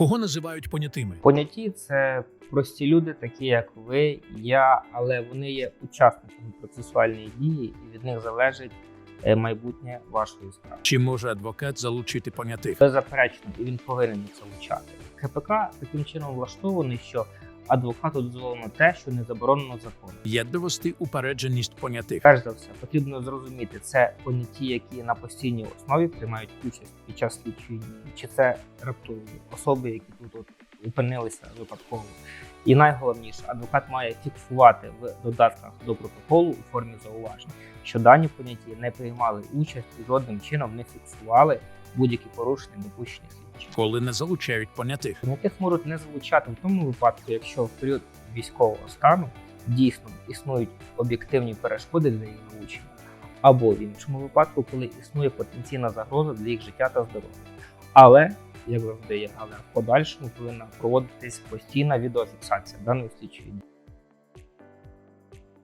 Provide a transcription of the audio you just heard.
Кого називають понятими? Поняті це прості люди, такі як ви, я, але вони є учасниками процесуальної дії, і від них залежить е, майбутнє вашої справи. Чи може адвокат залучити понятих? Беззаперечно, і він повинен це влучати. КПК таким чином влаштований, що адвокату дозволено те, що не заборонено законом. Довести упередженість понятих? Перш за все, потрібно зрозуміти, це поняті, які на постійній основі приймають участь під час слідчої дії, чи це раптові особи, які тут от опинилися випадково. І найголовніше, адвокат має фіксувати в додатках до протоколу у формі зауважень, що дані поняті не приймали участь і жодним чином не фіксували будь-які порушення допущені слідчим. Коли не залучають понятих? Понятих можуть не залучати в тому випадку, якщо в період військового стану дійсно існують об'єктивні перешкоди для їх залучення, або в іншому випадку, коли існує потенційна загроза для їх життя та здоров'я. Але, як завжди є, але в подальшому повинна проводитись постійна відеофіксація даної слідчої дії.